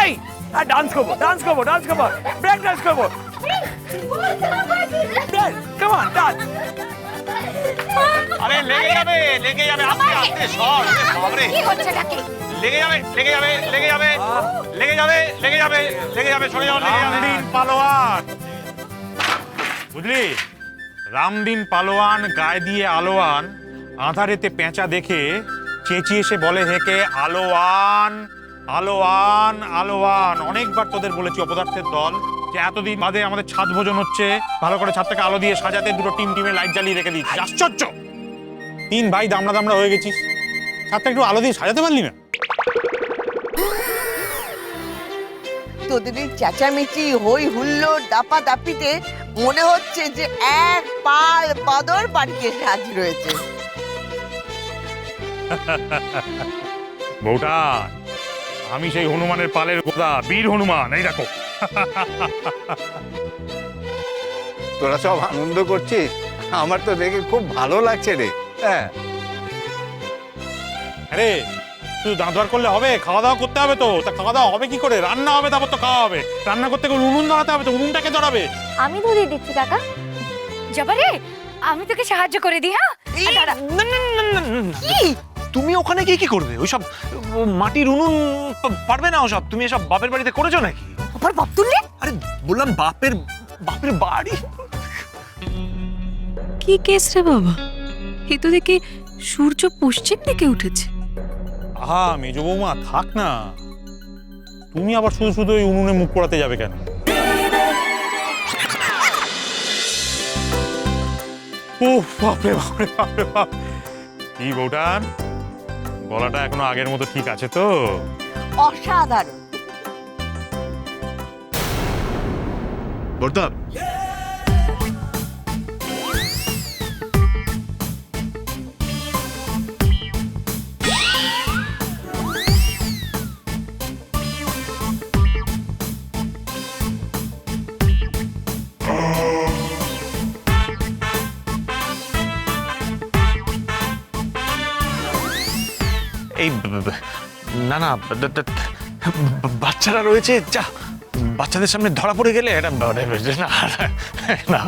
এই ডান্স করব ডান্স করব ডান্স করব ব্রেক ডান্স করব। কাম অন ডান্স আরে লেগে যাবে লেগে যাবে আস্তে আস্তে সর বাবরে কি হচ্ছে নাকি লেগে যাবে লেগে যাবে লেগে যাবে লেগে যাবে লেগে যাবে লেগে যাবে সরে যাও লেগে যাবে। রামদিন পালোয়ান। বুঝলি? রামদিন পালোয়ান গায়ে দিয়ে আলোয়ান আধারেতে পেঁচা দেখে চেঁচিয়ে এসে বলে হেকে আলোয়ান আলোয়ান আলোয়ান। অনেকবার তোদের বলেছি অপদার্থের দল যে এতদিন বাদে আমাদের ছাদ ভোজন হচ্ছে ভালো করে ছাদটাকে আলো দিয়ে সাজাতে দুটো টিম টিমে লাইট জ্বালিয়ে রেখে দিচ্ছি আশ্চর্য! তিন ভাই দামড়া দামড়া হয়ে গেছিস। ছাদটা একটু আলো দিয়ে সাজাতে পারলি না? তোদের এই চেঁচামেচি হই হুল্লোড় দাপা দাপিতে মনে হচ্ছে যে এক পাল বাদর বাড়িতে এসে হাজির হয়েছে বউটা আমি সেই হনুমানের পালের গোদা বীর হনুমান এই দেখো। তোরা সব আনন্দ করছিস? আমার তো দেখে খুব ভালো লাগছে রে। হ্যাঁ। আরে শুধু দাঁত বার করলে হবে খাওয়া দাওয়া করতে হবে তো। তা খাওয়া দাওয়া হবে কি করে? রান্না হবে তারপর তো খাওয়া হবে। রান্না করতে গেলে উনুন ধরাতে হবে তো উনুনটাকে ধরাবে আমি ধরিয়ে দিচ্ছি কাকা। জবারে আমি তোকে সাহায্য করে দিই হ্যাঁ? আর দাঁড়া। কি তুমি ওখানে গিয়ে কি করবে? ওইসব মাটির উনুন পারবে না ওসব। তুমি এসব বাপের বাড়িতে করেছ নাকি? আবার বাপ তুললে? আরে বললাম বাপের বাপের বাড়ি। কি কেস রে বাবা? এ তো দেখি সূর্য পশ্চিম দিকে উঠেছে। আহা মেজ বৌমা থাক না। তুমি আবার শুধু শুধু ওই উনুনে মুখ পোড়াতে যাবে কেন? ও বাপরে বাপরে বাপরে বাপ কি বউটান গলাটা এখনও আগের মতো ঠিক আছে তো? অসাধারণ। বর্তাব এই না না বাচ্চারা রয়েছে যা বাচ্চাদের সামনে ধরা পড়ে গেলে এটা না